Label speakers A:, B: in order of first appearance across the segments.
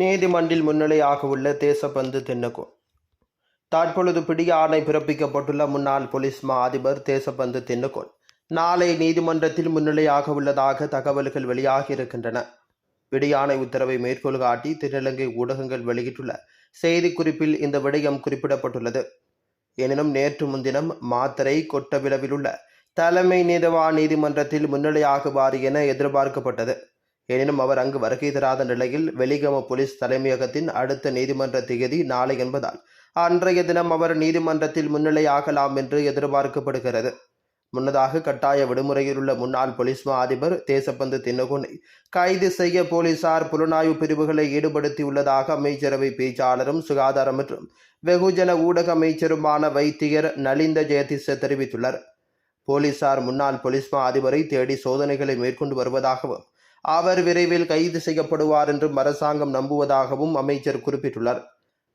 A: நீதிமன்றில் முன்னிலையாக உள்ள தேசபந்து தென்னகோ. தற்பொழுது பிடி ஆணை பிறப்பிக்கப்பட்டுள்ள முன்னாள் போலீஸ் மா அதிபர் தேசபந்து தென்னகோன் நாளை நீதிமன்றத்தில் முன்னிலையாக உள்ளதாக தகவல்கள் வெளியாகி இருக்கின்றன பிடியாணை உத்தரவை மேற்கோள் காட்டி திருநெல்வேலி ஊடகங்கள் வெளியிட்டுள்ள செய்திக்குறிப்பில் இந்த விடயம் குறிப்பிடப்பட்டுள்ளது. எனினும் நேற்று முன்தினம் மாத்தரை கொட்டவிளவில் உள்ள தலைமை நீதவா நீதிமன்றத்தில் முன்னிலையாகுவார் என எதிர்பார்க்கப்பட்டது. எனினும் அவர் அங்கு வருகை தராத நிலையில் வெலிகம போலீஸ் தலைமையகத்தின் அடுத்த நீதிமன்ற திகதி நாளை என்பதால் அன்றைய தினம் அவர் நீதிமன்றத்தில் முன்னிலையாகலாம் என்று எதிர்பார்க்கப்படுகிறது. முன்னதாக கட்டாய விடுமுறையில் உள்ள முன்னாள் போலீஸ் மா அதிபர் தேசப்பந்து தின்னகுனை கைது செய்ய போலீசார் புலனாய்வு பிரிவுகளை ஈடுபடுத்தியுள்ளதாக அமைச்சரவை பேச்சாளரும் சுகாதாரம் மற்றும் வெகுஜன ஊடக அமைச்சருமான வைத்தியர் நலிந்த ஜெயதிச தெரிவித்துள்ளார். போலீசார் முன்னாள் போலீஸ் மா அதிபரை தேடி சோதனைகளை மேற்கொண்டு வருவதாகவும் அவர் விரைவில் கைது செய்யப்படுவார் என்றும் அரசாங்கம் நம்புவதாகவும் அமைச்சர் குறிப்பிட்டுள்ளார்.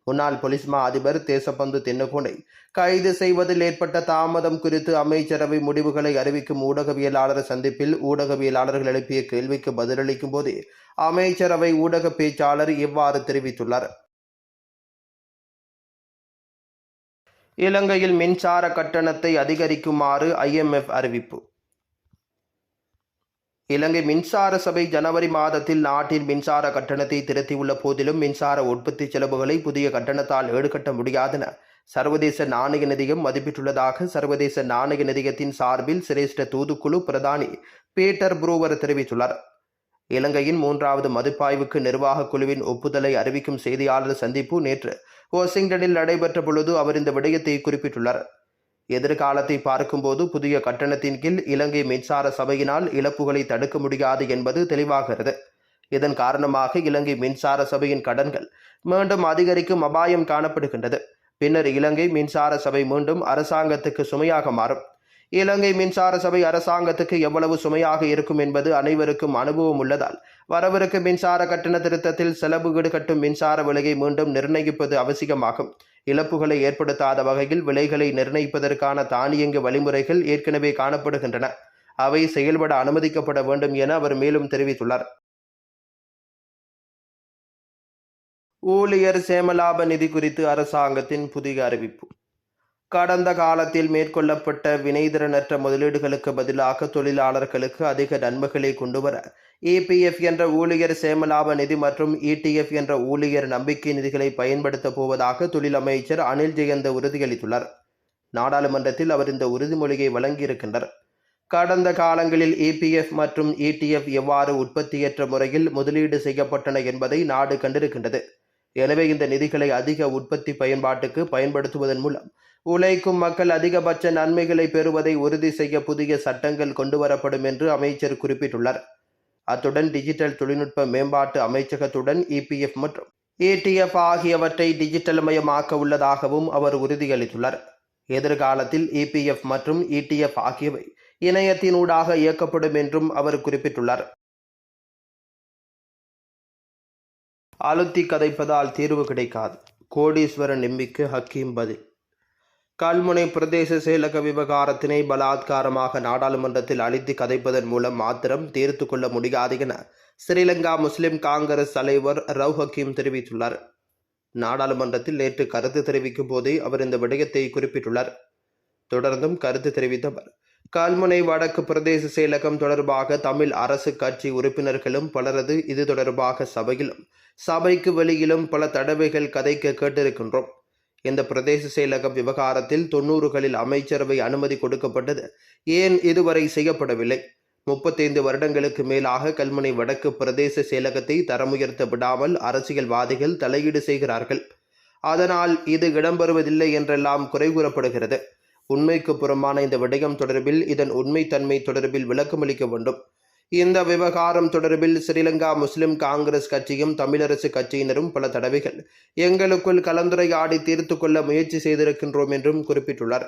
A: முன்னாள் போலீஸ் மா அதிபர் தேசப்பந்து தென்னகோனை கைது செய்வதில் ஏற்பட்ட தாமதம் குறித்து அமைச்சரவை முடிவுகளை அறிவிக்கும் ஊடகவியலாளர் சந்திப்பில் ஊடகவியலாளர்கள் எழுப்பிய கேள்விக்கு பதிலளிக்கும் போதே அமைச்சரவை ஊடக பேச்சாளர் இவ்வாறு தெரிவித்துள்ளார். இலங்கையில் மின்சார கட்டணத்தை அதிகரிக்குமாறு ஐஎம்எஃப் அறிவிப்பு. இலங்கை மின்சார சபை ஜனவரி மாதத்தில் நாட்டின் மின்சார கட்டணத்தை திருத்தியுள்ள போதிலும் மின்சார உற்பத்தி செலவுகளை புதிய கட்டணத்தால் ஈடுகட்ட முடியாதென சர்வதேச நாணய நிதியம் மதிப்பிட்டுள்ளதாக சர்வதேச நாணய நிதியத்தின் சார்பில் சிரேஷ்ட தூதுக்குழு பிரதானி பீட்டர் புரூவர் தெரிவித்துள்ளார். இலங்கையின் மூன்றாவது மதிப்பாய்வுக்கு நிர்வாகக் குழுவின் ஒப்புதலை அறிவிக்கும் செய்தியாளர் சந்திப்பு நேற்று வாஷிங்டனில் நடைபெற்ற பொழுது அவர் இந்த விடயத்தை குறிப்பிட்டுள்ளார். எதிர்காலத்தை பார்க்கும்போது புதிய கட்டணத்தின் கீழ் இலங்கை மின்சார சபையினால் இழப்புகளை தடுக்க முடியாது என்பது தெளிவாகிறது. இதன் காரணமாக இலங்கை மின்சார சபையின் கடன்கள் மீண்டும் அதிகரிக்கும் அபாயம் காணப்படுகின்றது. பின்னர் இலங்கை மின்சார சபை மீண்டும் அரசாங்கத்துக்கு சுமையாக மாறும். இலங்கை மின்சார சபை அரசாங்கத்துக்கு எவ்வளவு சுமையாக இருக்கும் என்பது அனைவருக்கும் அனுபவம் உள்ளதால் வரவிருக்கும் மின்சார கட்டண திருத்தத்தில் செலவு ஈடுகட்டும் மின்சார விலையை மீண்டும் நிர்ணயிப்பது அவசியமாகும். இழப்புகளை ஏற்படுத்தாத வகையில் விலைகளை நிர்ணயிப்பதற்கான தானியங்கு வழிமுறைகள் ஏற்கனவே காணப்படுகின்றன. அவை செயல்பட அனுமதிக்கப்பட வேண்டும் என அவர் மேலும் தெரிவித்துள்ளார். ஊழியர் சேமலாப நிதி குறித்து அரசாங்கத்தின் புதிய அறிவிப்பு. கடந்த காலத்தில் மேற்கொள்ளப்பட்ட வினைதிறனற்ற முதலீடுகளுக்கு பதிலாக தொழிலாளர்களுக்கு அதிக நன்மைகளை கொண்டுவர இபிஎஃப் என்ற ஊழியர் சேமலாப நிதி மற்றும் இடிஎஃப் என்ற ஊழியர் நம்பிக்கை நிதிகளை பயன்படுத்தப் போவதாக தொழில் அமைச்சர் அனில் ஜெயந்த உறுதியளித்துள்ளார். நாடாளுமன்றத்தில் அவர் இந்த உறுதிமொழியை வழங்கியிருக்கின்றார். கடந்த காலங்களில் இபிஎஃப் மற்றும் இடிஎஃப் எவ்வாறு உற்பத்தியற்ற முறையில் முதலீடு செய்யப்பட்டன என்பதை நாடு கண்டிருக்கின்றது. எனவே இந்த நிதிகளை அதிக உற்பத்தி பயன்பாட்டுக்கு பயன்படுத்துவதன் மூலம் உழைக்கும் மக்கள் அதிகபட்ச நன்மைகளை பெறுவதை உறுதி செய்ய புதிய சட்டங்கள் கொண்டுவரப்படும் என்று அமைச்சர் குறிப்பிட்டுள்ளார். அத்துடன் டிஜிட்டல் தொழில்நுட்ப மேம்பாட்டு அமைச்சகத்துடன் இபிஎஃப் மற்றும் ஏடிஎஃப் ஆகியவற்றை டிஜிட்டல் மயமாக்க உள்ளதாகவும் அவர் உறுதியளித்துள்ளார். எதிர்காலத்தில் இபிஎஃப் மற்றும் இடிஎஃப் ஆகியவை இணையத்தினூடாக இயக்கப்படும் என்றும் அவர் குறிப்பிட்டுள்ளார். அழுத்தி கதைப்பதால் தீர்வு கிடைக்காது. கோடீஸ்வரன் எம்பிக்கு ஹக்கீம் பதில். கல்முனை பிரதேச செயலக விவகாரத்தினை பலாத்காரமாக நாடாளுமன்றத்தில் அழித்து கதைப்பதன் மூலம் மாத்திரம் தீர்த்து கொள்ள முடியாது என ஸ்ரீலங்கா முஸ்லிம் காங்கிரஸ் தலைவர் ரவ் ஹக்கீம் தெரிவித்துள்ளார். நாடாளுமன்றத்தில் நேற்று கருத்து தெரிவிக்கும் போதே அவர் இந்த விடயத்தை குறிப்பிட்டுள்ளார். தொடர்ந்தும் கருத்து தெரிவித்த அவர் கல்முனை வடக்கு பிரதேச செயலகம் தொடர்பாக தமிழ் அரசு கட்சி உறுப்பினர்களும் பலரது இது தொடர்பாக சபையிலும் சபைக்கு வெளியிலும் பல தடவைகள் கதைக்க கேட்டிருக்கின்றோம். இந்த பிரதேச செயலகம் விவகாரத்தில் தொன்னூறுகளில் அமைச்சரவை அனுமதி கொடுக்கப்பட்டது. ஏன் இதுவரை செய்யப்படவில்லை? முப்பத்தைந்து வருடங்களுக்கு மேலாக கல்முனை வடக்கு பிரதேச செயலகத்தை தரமுயர்த்த விடாமல் அரசியல்வாதிகள் தலையீடு செய்கிறார்கள். அதனால் இது இடம்பெறுவதில்லை என்றெல்லாம் குறை கூறப்படுகிறது. உண்மைக்கு புறம்பான இந்த விடயம் தொடர்பில் இதன் உண்மைத்தன்மை தொடர்பில் விளக்கமளிக்க வேண்டும். இந்த விவகாரம் தொடர்பில் ஸ்ரீலங்கா முஸ்லிம் காங்கிரஸ் கட்சியும் தமிழரசு கட்சியினரும் பல தடவைகள் எங்களுக்குள் கலந்துரையாடி தீர்த்து கொள்ள முயற்சி செய்திருக்கின்றோம் என்றும் குறிப்பிட்டுள்ளார்.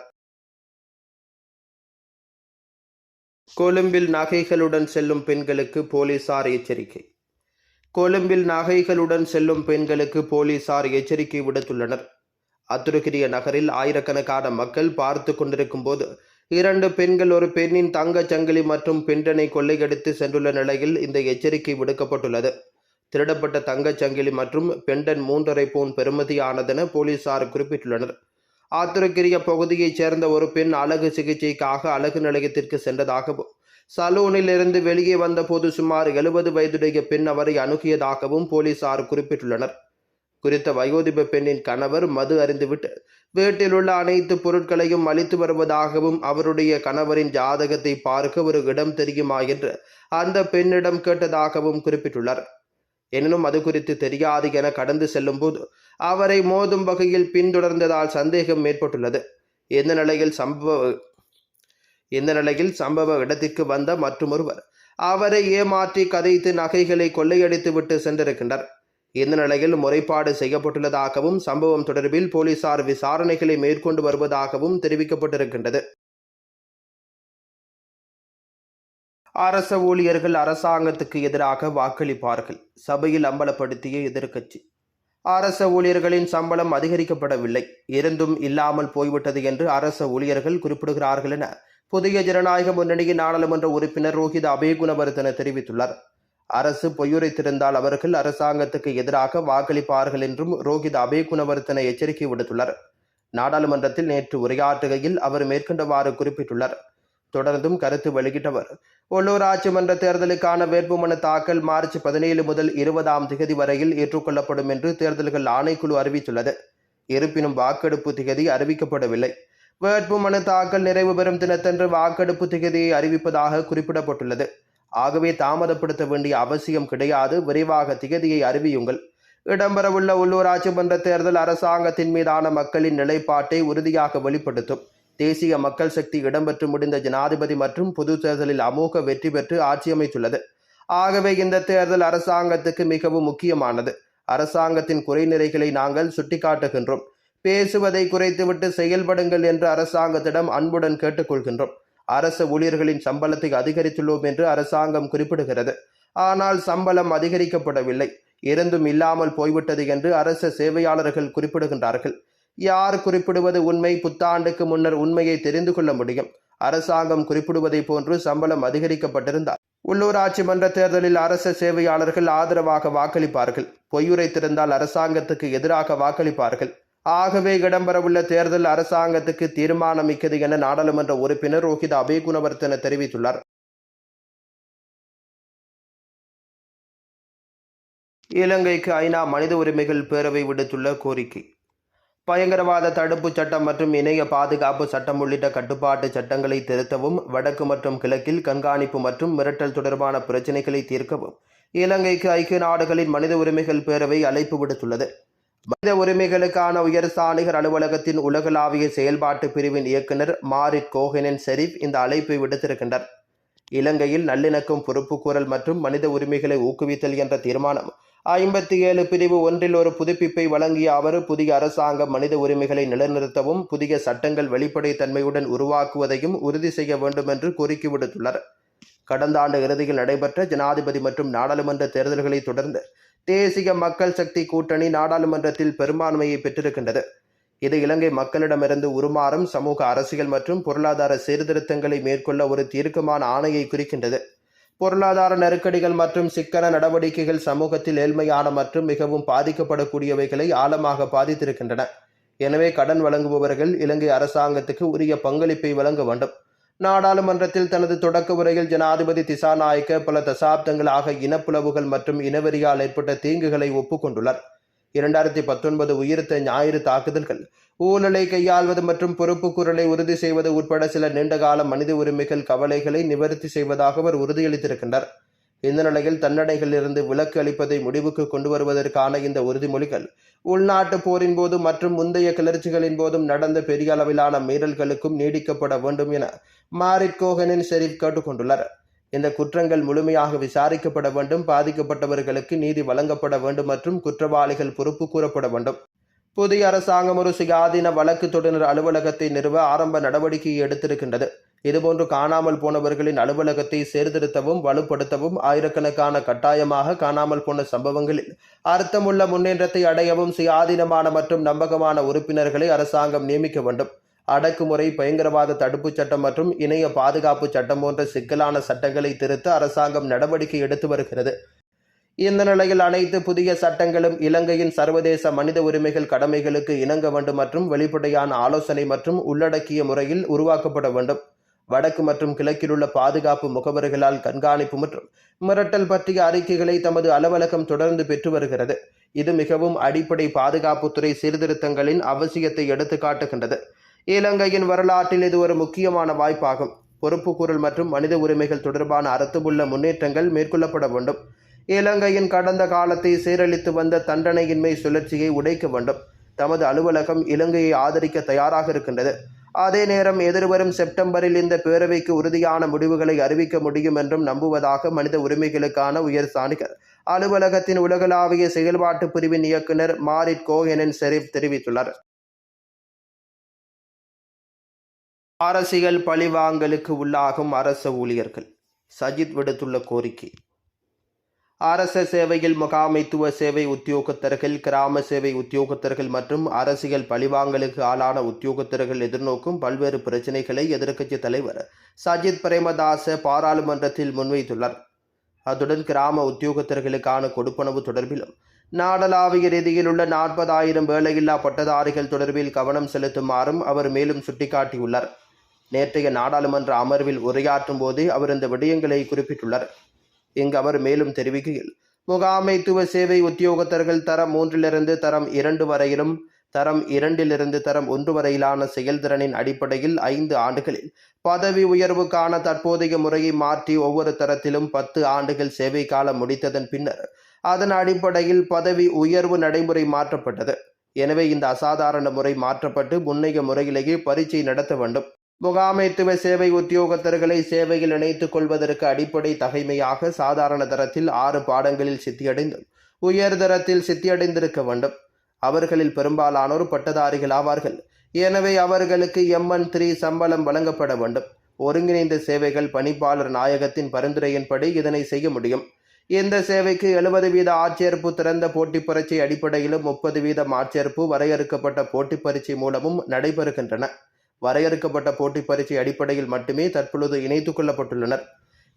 A: கொழும்பில் நகைகளுடன் செல்லும் பெண்களுக்கு போலீசார் எச்சரிக்கை. கொழும்பில் நகைகளுடன் செல்லும் பெண்களுக்கு போலீசார் எச்சரிக்கை விடுத்துள்ளனர். அத்துருகிரிய நகரில் ஆயிரக்கணக்கான மக்கள் பார்த்து கொண்டிருக்கும் போது இரண்டு பெண்கள் ஒரு பெண்ணின் தங்கச் சங்கிலி மற்றும் பெண்டனை கொள்ளையடித்து சென்றுள்ள நிலையில் இந்த எச்சரிக்கை விடுக்கப்பட்டுள்ளது. திருடப்பட்ட தங்கச் சங்கிலி மற்றும் பெண்டன் மூன்றரை பவுன் பெறுமதியானதென போலீசார் குறிப்பிட்டுள்ளனர். ஆத்திரக்கிரிய பகுதியைச் சேர்ந்த ஒரு பெண் அழகு சிகிச்சைக்காக அழகு நிலையத்திற்கு சென்றதாகவும் சலூனில் இருந்து வெளியே வந்தபோது சுமார் எழுபது வயதுடைய பெண் அவரை அணுகியதாகவும் போலீசார் குறிப்பிட்டுள்ளனர். குறித்த வயோதிப பெண்ணின் கணவர் மது அறிந்துவிட்டு வீட்டில் உள்ள அனைத்து பொருட்களையும் அளித்து வருவதாகவும் அவருடைய கணவரின் ஜாதகத்தை பார்க்க ஒரு இடம் தெரியுமா என்று அந்த பெண்ணிடம் கேட்டதாகவும் குறிப்பிட்டுள்ளார். எனினும் அது குறித்து தெரியாது என கடந்து செல்லும் போது அவரை மோதும் வகையில் பின்தொடர்ந்ததால் சந்தேகம் ஏற்பட்டுள்ளது. இந்த நிலையில் சம்பவ இந்த நிலையில் சம்பவ இடத்திற்கு வந்த மற்றொருவர் அவரை ஏமாற்றி கதைத்து நகைகளை கொள்ளையடித்து விட்டு சென்றிருக்கின்றனர் இந்த நிலையில் முறைப்பாடு செய்யப்பட்டுள்ளதாகவும் சம்பவம் தொடர்பில் போலீசார் விசாரணைகளை மேற்கொண்டு வருவதாகவும் தெரிவிக்கப்பட்டிருக்கின்றது. அரச ஊழியர்கள் அரசாங்கத்துக்கு எதிராக வாக்களிப்பார்கள். சபையில் அம்பலப்படுத்திய எதிர்க்கட்சி. அரச ஊழியர்களின் சம்பளம் அதிகரிக்கப்படவில்லை. இருந்தும் இல்லாமல் போய்விட்டது என்று அரச ஊழியர்கள் குறிப்பிடுகிறார்கள் என புதிய ஜனநாயக முன்னணியின் நாடாளுமன்ற உறுப்பினர் ரோஹித் அபேகுணவர்தன தெரிவித்துள்ளார். அரசு பொய்யுரைத்திருந்தால் அவர்கள் அரசாங்கத்துக்கு எதிராக வாக்களிப்பார்கள் என்றும் ரோஹித் அபேகுணவர்தன எச்சரிக்கை விடுத்துள்ளார். நாடாளுமன்றத்தில் நேற்று உரையாற்றுகையில் அவர் மேற்கொண்டவாறு குறிப்பிட்டுள்ளார். தொடர்ந்தும் கருத்து வெளியிட்டவர் உள்ளூராட்சி மன்ற தேர்தலுக்கான வேட்புமனு தாக்கல் மார்ச் பதினேழு முதல் இருபதாம் திகதி வரையில் ஏற்றுக்கொள்ளப்படும் என்று தேர்தல்கள் ஆணைக்குழு அறிவித்துள்ளது. இருப்பினும் வாக்கெடுப்பு திகதி அறிவிக்கப்படவில்லை. வேட்புமனு தாக்கல் நிறைவு பெறும் தினத்தன்று வாக்கெடுப்பு திகதியை அறிவிப்பதாக குறிப்பிடப்பட்டுள்ளது. ஆகவே தாமதப்படுத்த வேண்டிய அவசியம் கிடையாது. விரைவாக திகதியை அறிவியுங்கள். இடம்பெறவுள்ள உள்ளூராட்சி மன்ற தேர்தல் அரசாங்கத்தின் மீதான மக்களின் நிலைப்பாட்டை உறுதியாக வெளிப்படுத்தும். தேசிய மக்கள் சக்தி இடம்பெற்று முடிந்த ஜனாதிபதி மற்றும் பொது தேர்தலில் அமோக வெற்றி பெற்று ஆட்சியமைத்துள்ளது ஆகவே இந்த தேர்தல் அரசாங்கத்துக்கு மிகவும் முக்கியமானது. அரசாங்கத்தின் குறைநிறைகளை நாங்கள் சுட்டிக்காட்டுகின்றோம். பேசுவதை குறைத்துவிட்டு செயல்படுங்கள் என்று அரசாங்கத்திடம் அன்புடன் கேட்டுக்கொள்கின்றோம். அரசு ஊழியர்களின் சம்பளத்தை அதிகரித்துள்ளோம் என்று அரசாங்கம் குறிப்பிடுகிறது. ஆனால் சம்பளம் அதிகரிக்கப்படவில்லை. இருந்தும் இல்லாமல் போய்விட்டது என்று அரசு சேவையாளர்கள் குறிப்பிடுகின்றார்கள். யார் குறிப்பிடுவது உண்மை? புத்தாண்டுக்கு முன்னர் உண்மையை தெரிந்து கொள்ள முடியும். அரசாங்கம் குறிப்பிடுவதை போன்று சம்பளம் அதிகரிக்கப்பட்டிருந்தால். உள்ளூராட்சி மன்ற தேர்தலில் அரச சேவையாளர்கள் ஆதரவாக வாக்களிப்பார்கள். பொய்யுரைத்திருந்தால் அரசாங்கத்துக்கு எதிராக வாக்களிப்பார்கள். ஆகவே இடம்பெறவுள்ள தேர்தல் அரசாங்கத்துக்கு தீர்மானமிக்கது என நாடாளுமன்ற உறுப்பினர் ரோஹித் அபேகுணவர்த்தன தெரிவித்துள்ளார். இலங்கைக்கு ஐநா மனித உரிமைகள் பேரவை விடுத்துள்ள கோரிக்கை. பயங்கரவாத தடுப்பு சட்டம் மற்றும் இணைய பாதுகாப்பு சட்டம் உள்ளிட்ட கட்டுப்பாட்டு சட்டங்களை திருத்தவும் வடக்கு மற்றும் கிழக்கில் கண்காணிப்பு மற்றும் மிரட்டல் தொடர்பான பிரச்சினைகளை தீர்க்கவும் இலங்கைக்கு ஐக்கிய நாடுகளின் மனித உரிமைகள் பேரவை அழைப்பு விடுத்துள்ளது. மனித உரிமைகளுக்கான உயர் சாணிகர் அலுவலகத்தின் உலகளாவிய செயல்பாட்டு பிரிவின் இயக்குனர் மாரிட் கோஹெனன் ஷெரீப் இந்த அழைப்பை விடுத்திருக்கின்றார். இலங்கையில் நல்லிணக்கம் பொறுப்புக்கூறல் மற்றும் மனித உரிமைகளை ஊக்குவித்தல் என்ற தீர்மானம் ஐம்பத்தி ஏழு பிரிவு ஒன்றில் ஒரு புதுப்பிப்பை வழங்கிய அவர் புதிய அரசாங்கம் மனித உரிமைகளை நிலைநிறுத்தவும் புதிய சட்டங்கள் வெளிப்படைத்தன்மையுடன் உருவாக்குவதையும் உறுதி செய்ய வேண்டும் என்று கோரிக்கை விடுத்துள்ளார். கடந்த ஆண்டு இறுதியில் நடைபெற்ற ஜனாதிபதி மற்றும் நாடாளுமன்ற தேர்தல்களை தொடர்ந்து தேசிய மக்கள் சக்தி கூட்டணி நாடாளுமன்றத்தில் பெரும்பான்மையை பெற்றிருக்கின்றது. இது இலங்கை மக்களிடமிருந்து உருமாறும் சமூக அரசியல் மற்றும் பொருளாதார சீர்திருத்தங்களை மேற்கொள்ள ஒரு தீர்க்கமான ஆணையை குறிக்கின்றது. பொருளாதார நெருக்கடிகள் மற்றும் சிக்கன நடவடிக்கைகள் சமூகத்தில் ஏழ்மையான மற்றும் மிகவும் பாதிக்கப்படக்கூடியவைகளை ஆழமாக பாதித்திருக்கின்றன. எனவே கடன் வழங்குபவர்கள் இலங்கை அரசாங்கத்துக்கு உரிய பங்களிப்பை வழங்க வேண்டும். நாடாளுமன்றத்தில் தனது தொடக்க உரையில் ஜனாதிபதி திசாநாயக்க பல தசாப்தங்களாக இனப்புலவுகள் மற்றும் இனவெறியால் ஏற்பட்ட தீங்குகளை ஒப்புக்கொண்டுள்ளார். இரண்டாயிரத்தி பத்தொன்பது உயிர்த்த ஞாயிறு தாக்குதல்கள் ஊழலை கையாள்வது மற்றும் பொறுப்பு குரலை உறுதி செய்வது உட்பட சில நீண்டகால மனித உரிமைகள் கவலைகளை நிவர்த்தி செய்வதாக அவர் உறுதியளித்திருக்கின்றார். இந்த நிலையில் தன்னடைகளில் இருந்து விலக்கு அளிப்பதை முடிவுக்கு கொண்டு வருவதற்கான இந்த உறுதிமொழிகள் உள்நாட்டு போரின் போது மற்றும் முந்தைய கிளர்ச்சிகளின் போதும் நடந்த பெரிய அளவிலான மீறல்களுக்கும் நீடிக்கப்பட வேண்டும் என மாரிட் கோகனின் ஷெரீப் கேட்டுக்கொண்டுள்ளார் இந்த குற்றங்கள் முழுமையாக விசாரிக்கப்பட வேண்டும் பாதிக்கப்பட்டவர்களுக்கு நீதி வழங்கப்பட வேண்டும் மற்றும் குற்றவாளிகள் பொறுப்பு கூறப்பட வேண்டும். புதிய அரசாங்கம் ஒரு சுயாதீன வழக்கு தொடர் அலுவலகத்தை நிறுவ ஆரம்ப நடவடிக்கையை எடுத்திருக்கின்றது. இதுபோன்று காணாமல் போனவர்களின் அலுவலகத்தை சீர்திருத்தவும் வலுப்படுத்தவும் ஆயிரக்கணக்கான கட்டாயமாக காணாமல் போன சம்பவங்களில் அர்த்தமுள்ள முன்னேற்றத்தை அடையவும் சுயாதீனமான மற்றும் நம்பகமான உறுப்பினர்களை அரசாங்கம் நியமிக்க வேண்டும். அடக்குமுறை பயங்கரவாத தடுப்புச் சட்டம் மற்றும் இணைய பாதுகாப்பு சட்டம் போன்ற சிக்கலான சட்டங்களை திருத்த அரசாங்கம் நடவடிக்கை எடுத்து வருகிறது. இந்த நிலையில் அனைத்து புதிய சட்டங்களும் இலங்கையின் சர்வதேச மனித உரிமைகள் கடமைகளுக்கு இணங்க வேண்டும் மற்றும் வெளிப்படையான ஆலோசனை மற்றும் உள்ளடக்கிய முறையில் உருவாக்கப்பட வேண்டும். வடக்கு மற்றும் கிழக்கிலுள்ள பாதுகாப்பு முகவர்களால் கண்காணிப்பு மற்றும் மிரட்டல் பற்றிய அறிக்கைகளை தமது அலுவலகம் தொடர்ந்து பெற்று வருகிறது. இது மிகவும் அடிப்படை பாதுகாப்புத்துறை சீர்திருத்தங்களின் அவசியத்தை எடுத்துக்காட்டுகின்றது. இலங்கையின் வரலாற்றில் இது ஒரு முக்கியமான வாய்ப்பாகும். பொறுப்புக்கூறல் மற்றும் மனித உரிமைகள் தொடர்பான அர்த்தமுள்ள முன்னேற்றங்கள் மேற்கொள்ளப்பட வேண்டும். இலங்கையின் கடந்த காலத்தை சீரழித்து வந்த தண்டனையின்மை சுழற்சியை உடைக்க வேண்டும். தமது அலுவலகம் இலங்கையை ஆதரிக்க தயாராக இருக்கின்றது. அதே நேரம் எதிர்வரும் செப்டம்பரில் இந்த பேரவைக்கு உறுதியான முடிவுகளை அறிவிக்க முடியும் என்றும் நம்புவதாக மனித உரிமைகளுக்கான உயர் சாணிகர் அலுவலகத்தின் உலகளாவிய செயல்பாட்டு பிரிவின் இயக்குனர் மாரிட் கோஹெனன் ஷெரீப் தெரிவித்துள்ளார். அரசியல் பழிவாங்கலுக்கு உள்ளாகும் அரச ஊழியர்கள். சஜித் விடுத்துள்ள கோரிக்கை. அரச சேவையில் முகாமைத்துவ சேவை உத்தியோகத்தர்கள் கிராம சேவை உத்தியோகத்தர்கள் மற்றும் அரசியல் பழிவாங்கலுக்கு ஆளான உத்தியோகத்தர்கள் எதிர்நோக்கும் பல்வேறு பிரச்சினைகளை எதிர்க்கட்சி தலைவர் சஜித் பிரேமதாச பாராளுமன்றத்தில் முன்வைத்துள்ளார். அத்துடன் கிராம உத்தியோகத்தர்களுக்கான கொடுப்பனவு தொடர்பிலும் நாடளாவிய ரீதியில் உள்ள நாற்பதாயிரம் வேலையில்லா பட்டதாரிகள் தொடர்பில் கவனம் செலுத்துமாறும் அவர் மேலும் சுட்டிக்காட்டியுள்ளார். நேற்றைய நாடாளுமன்ற அமர்வில் உரையாற்றும் போது அவர் இந்த விடயங்களை குறிப்பிட்டுள்ளார். இங்கு அவர் மேலும் தெரிவிக்கையில் முகாமைத்துவ சேவை உத்தியோகத்தர்கள் தரம் மூன்றிலிருந்து தரம் இரண்டு வரையிலும் தரம் இரண்டிலிருந்து தரம் ஒன்று வரையிலான செயல்திறனின் அடிப்படையில் ஐந்து ஆண்டுகளில் பதவி உயர்வுக்கான தற்போதைய முறையை மாற்றி ஒவ்வொரு தரத்திலும் பத்து ஆண்டுகள் சேவை காலம் முடித்ததன் பின்னர் அதன் அடிப்படையில் பதவி உயர்வு நடைமுறை மாற்றப்பட்டது. எனவே இந்த அசாதாரண முறை மாற்றப்பட்டு முன்னைய முறையிலேயே பரீட்சை நடத்த வேண்டும். முகாமைத்துவ சேவை உத்தியோகத்தர்களை சேவையில் இணைத்துக் கொள்வதற்கு அடிப்படை தகைமையாக சாதாரண தரத்தில் ஆறு பாடங்களில் சித்தியடைந்தும் உயர் தரத்தில் சித்தியடைந்திருக்க வேண்டும். அவர்களில் பெரும்பாலானோர் பட்டதாரிகள் ஆவார்கள். எனவே அவர்களுக்கு எம்என் த்ரீ சம்பளம் வழங்கப்பட வேண்டும். ஒருங்கிணைந்த சேவைகள் பணிப்பாளர் நாயகத்தின் பரிந்துரையின்படி இதனை செய்ய முடியும். இந்த சேவைக்கு எழுபது வீத ஆட்சேர்ப்பு திறந்த போட்டி பரீட்சை அடிப்படையிலும் முப்பது வீதம் ஆட்சேர்ப்பு வரையறுக்கப்பட்ட போட்டி பரீட்சை மூலமும் நடைபெறுகின்றன. வரையறுக்கப்பட்ட போட்டி பரீட்சை அடிப்படையில் மட்டுமே தற்பொழுது இணைத்துக் கொள்ளப்பட்டுள்ளனர்.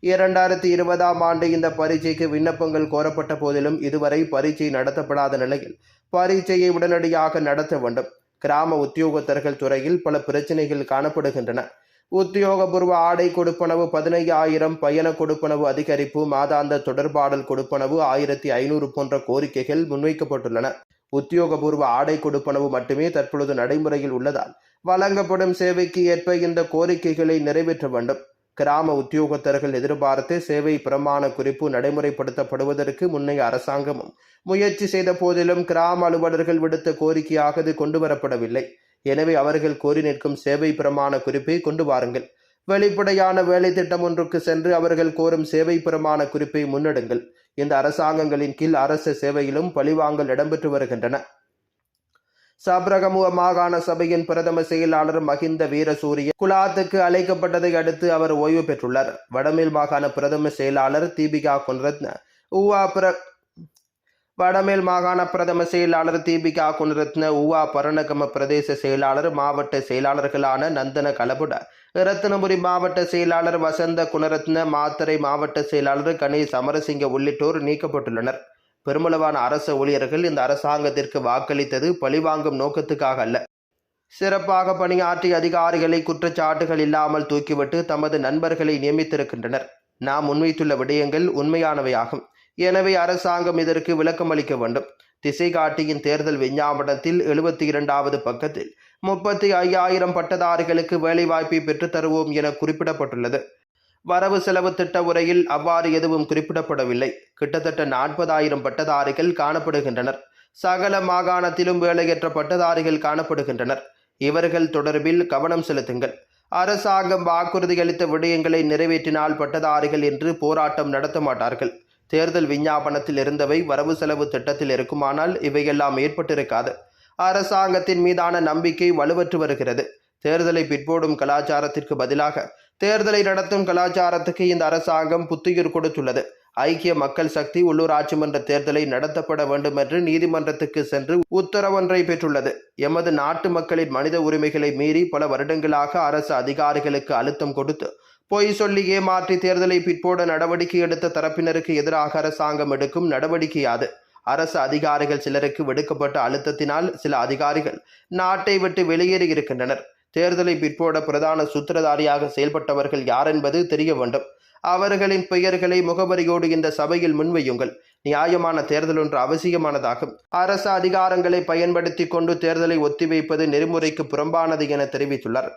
A: இரண்டாயிரத்தி இருபதாம் ஆண்டு இந்த பரீட்சைக்கு விண்ணப்பங்கள் கோரப்பட்ட போதிலும் இதுவரை பரீட்சை நடத்தப்படாத நிலையில் பரீட்சையை உடனடியாக நடத்த வேண்டும். கிராம உத்தியோகத்தர்கள் துறையில் பல பிரச்சனைகள் காணப்படுகின்றன. உத்தியோகபூர்வ ஆடை கொடுப்பனவு பதினையாயிரம் பயண கொடுப்பனவு அதிகரிப்பு மாதாந்த தொடர்பாடல் கொடுப்பனவு ஆயிரத்தி ஐநூறு போன்ற கோரிக்கைகள் முன்வைக்கப்பட்டுள்ளன. உத்தியோகபூர்வ ஆடை கொடுப்பனவு மட்டுமே தற்பொழுது நடைமுறையில் உள்ளதால் வழங்கப்படும் சேவைக்கு ஏற்ப இந்த கோரிக்கைகளை நிறைவேற்ற வேண்டும். கிராம உத்தியோகத்தர்கள் எதிர்பார்த்து சேவை பிரமாண குறிப்பு நடைமுறைப்படுத்தப்படுவதற்கு முன்னைய அரசாங்கமும் முயற்சி செய்த போதிலும் கிராம அலுவலர்கள் விடுத்த கோரிக்கையாக இது கொண்டு வரப்படவில்லை எனவே அவர்கள் கோரி நிற்கும் சேவை பிரமாண குறிப்பை கொண்டு வாருங்கள். வெளிப்படையான வேலை திட்டம் ஒன்றுக்கு சென்று அவர்கள் கோரும் சேவை பிரமாண குறிப்பை முன்னெடுங்கள். இந்த அரசாங்கங்களின் கீழ் அரசு சேவையிலும் பழிவாங்கல் இடம்பெற்று வருகின்றன. சப்ரகமுவ மாகாண சபையின் பிரதம செயலாளர் மஹிந்த வீரசூரிய குலாத்துக்கு அழைக்கப்பட்டதை அடுத்து அவர் ஓய்வு பெற்றுள்ளார். வடமேல் மாகாண பிரதம செயலாளர் தீபிகா குன்ரத்ன உவா பிர வடமேல் மாகாண பிரதம செயலாளர் தீபிகா குன்ரத்ன உவா பரணகம பிரதேச செயலாளர் மாவட்ட செயலாளர்களான நந்தன கலபுட இரத்தினபுரி மாவட்ட செயலாளர் வசந்த குணரத்ன மாத்தரை மாவட்ட செயலாளர் கணேஷ் அமரசிங்க உள்ளிட்டோர் நீக்கப்பட்டுள்ளனர். பெருமளவான அரச ஊழியர்கள் இந்த அரசாங்கத்திற்கு வாக்களித்தது பழிவாங்கும் நோக்கத்துக்காக அல்ல. சிறப்பாக பணியாற்றிய அதிகாரிகளை குற்றச்சாட்டுகள் இல்லாமல் தூக்கிவிட்டு தமது நண்பர்களை நியமித்திருக்கின்றனர். நாம் முன்வைத்துள்ள விடயங்கள் உண்மையானவையாகும். எனவே அரசாங்கம் இதற்கு விளக்கம் அளிக்க வேண்டும். திசை காட்டியின் தேர்தல் விஞ்ஞாபனத்தில் எழுபத்தி இரண்டாவது பக்கத்தில் முப்பத்தி ஐயாயிரம் பட்டதாரிகளுக்கு வேலைவாய்ப்பை பெற்றுத் தருவோம் என குறிப்பிடப்பட்டுள்ளது. வரவு செலவு திட்ட உரையில் அவ்வாறு எதுவும் குறிப்பிடப்படவில்லை. கிட்டத்தட்ட நாற்பதாயிரம் பட்டதாரிகள் காணப்படுகின்றனர். சகல மாகாணத்திலும் வேலையற்ற பட்டதாரிகள் காணப்படுகின்றனர். இவர்கள் தொடர்பில் கவனம் செலுத்துங்கள். அரசாங்கம் வாக்குறுதி அளித்த விடயங்களை நிறைவேற்றினால் பட்டதாரிகள் என்று போராட்டம் நடத்த மாட்டார்கள். தேர்தல் விஞ்ஞாபனத்தில் இருந்தவை வரவு செலவு திட்டத்தில் இருக்குமானால் இவையெல்லாம் ஏற்பட்டிருக்காது. அரசாங்கத்தின் மீதான நம்பிக்கை வலுவற்று வருகிறது. தேர்தலை பிற்போடும் கலாச்சாரத்திற்கு பதிலாக தேர்தலை நடத்தும் கலாச்சாரத்துக்கு இந்த அரசாங்கம் புத்துயிர் கொடுத்துள்ளது. ஐக்கிய மக்கள் சக்தி உள்ளூராட்சி மன்ற தேர்தலை நடத்தப்பட வேண்டும் என்று நீதிமன்றத்துக்கு சென்று உத்தரவொன்றை பெற்றுள்ளது. எமது நாட்டு மக்களின் மனித உரிமைகளை மீறி பல வருடங்களாக அரசு அதிகாரிகளுக்கு அழுத்தம் கொடுத்து பொய் சொல்லி ஏமாற்றி தேர்தலை பிற்போட நடவடிக்கை எடுத்த தரப்பினருக்கு எதிராக அரசாங்கம் எடுக்கும் நடவடிக்கையாது. அரசு அதிகாரிகள் சிலருக்கு விடுக்கப்பட்ட அழுத்தத்தினால் சில அதிகாரிகள் நாட்டை விட்டு வெளியேறி இருக்கின்றனர் தேர்தலை பிற்போட பிரதான சூத்திரதாரியாக செயல்பட்டவர்கள் யார் என்பது தெரிய வேண்டும். அவர்களின் பெயர்களை முகவரியோடு இந்த சபையில் முன்வையுங்கள். நியாயமான தேர்தல் ஒன்று அவசியமானதாகும். அரசு அதிகாரங்களை பயன்படுத்தி கொண்டு தேர்தலை ஒத்திவைப்பது நெறிமுறைக்கு புறம்பானது என தெரிவித்துள்ளார்.